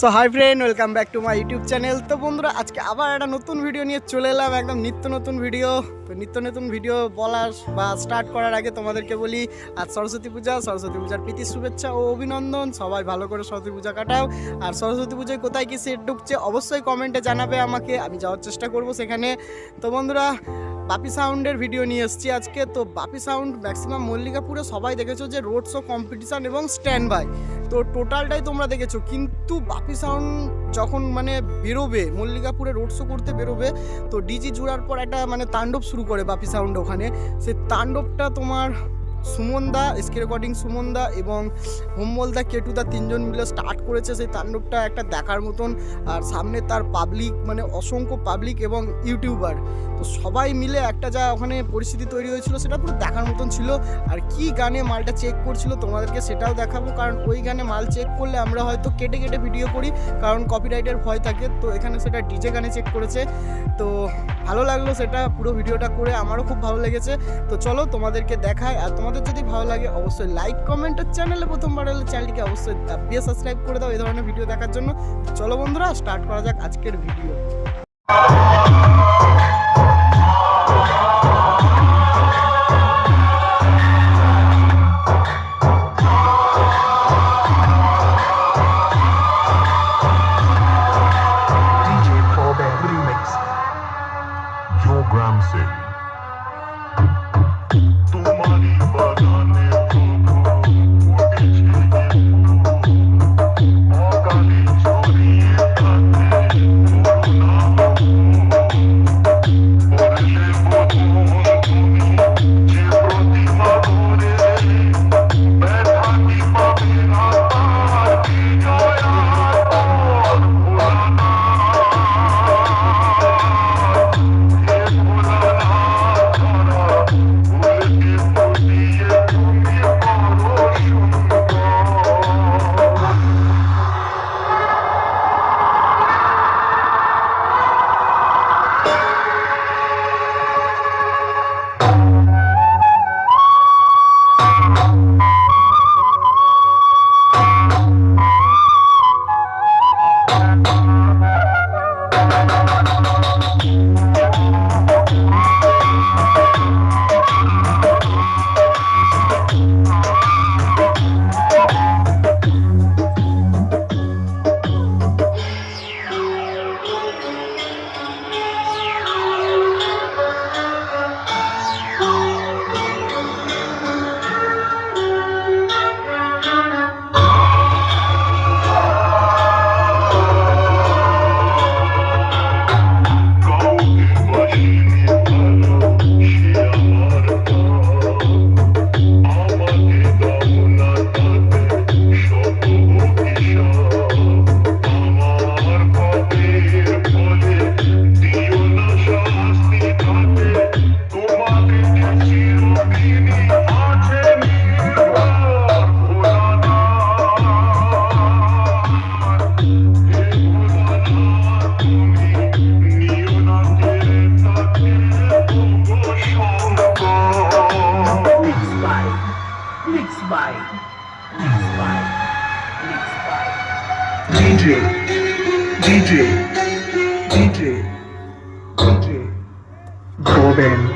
So hi friend welcome back to my YouTube channel তো বন্ধুরা, আজকে আবার একটা নতুন ভিডিও নিয়ে চলে এলাম, একদম নিত্য নতুন ভিডিও তো নিত্য নতুন ভিডিও বলার বা স্টার্ট করার আগে তোমাদেরকে বলি, আজ সরস্বতী পূজা, সরস্বতী পূজার প্রীতি, শুভেচ্ছা ও অভিনন্দন। সবাই ভালো করে সরস্বতী পূজা কাটাও। আর সরস্বতী পুজোয় কোথায় কি সেট ঢুকছে, অবশ্যই কমেন্টে জানাবে আমাকে, আমি যাওয়ার চেষ্টা করব সেখানে। তো বন্ধুরা বাপি সাউন্ডের ভিডিও নিয়ে এসেছি আজকে। তো বাপি সাউন্ড ম্যাক্সিমাম মল্লিকাপুরে সবাই দেখেছ যে রোড শো কম্পিটিশান এবং স্ট্যান্ড বাই তো টোটালটাই তোমরা দেখেছ। কিন্তু বাপি সাউন্ড যখন মানে বেরোবে, মল্লিকাপুরে রোড শো করতে বেরোবে, তো ডিজি জুড়ার পর একটা মানে তাণ্ডব শুরু করে বাপি সাউন্ড ওখানে। সেই তাণ্ডবটা তোমার সুমনদা স্কে রেকর্ডিং সুমনদা এবং হোমলদা কেটুদা তিনজন মিলে স্টার্ট করেছে সেই তাণ্ডবটা একটা দেখার মতন। আর সামনে তার পাবলিক মানে অসংখ্য পাবলিক এবং ইউটিউবার তো সবাই মিলে একটা যা ওখানে পরিস্থিতি তৈরি হয়েছিল সেটা পুরো দেখার মতন ছিল। আর কি গানে মালটা চেক করছিল তোমাদেরকে সেটাও দেখাবো। কারণ ওই গানে মাল চেক করলে আমরা হয়তো কেটে কেটে ভিডিও করি, কারণ কপিরাইটের ভয় থাকে। তো এখানে সেটা ডিজে গানে চেক করেছে। তো ভালো লাগল সেটা পুরো ভিডিওটা করে। আমারও খুব ভালো লেগেছে। তো চলো তোমাদেরকে দেখায় আর তোমাদের যদি ভালো লাগে, অবশ্যই লাইক কমেন্ট আর চ্যানেলে প্রথমবার হলে চ্যানেলটিকে অবশ্যই দাবিয়ে সাবস্ক্রাইব করে দাও এই ধরনের ভিডিও দেখার জন্য। চলো বন্ধুরা স্টার্ট করা যাক আজকের ভিডিও DJ, DJ, Boben.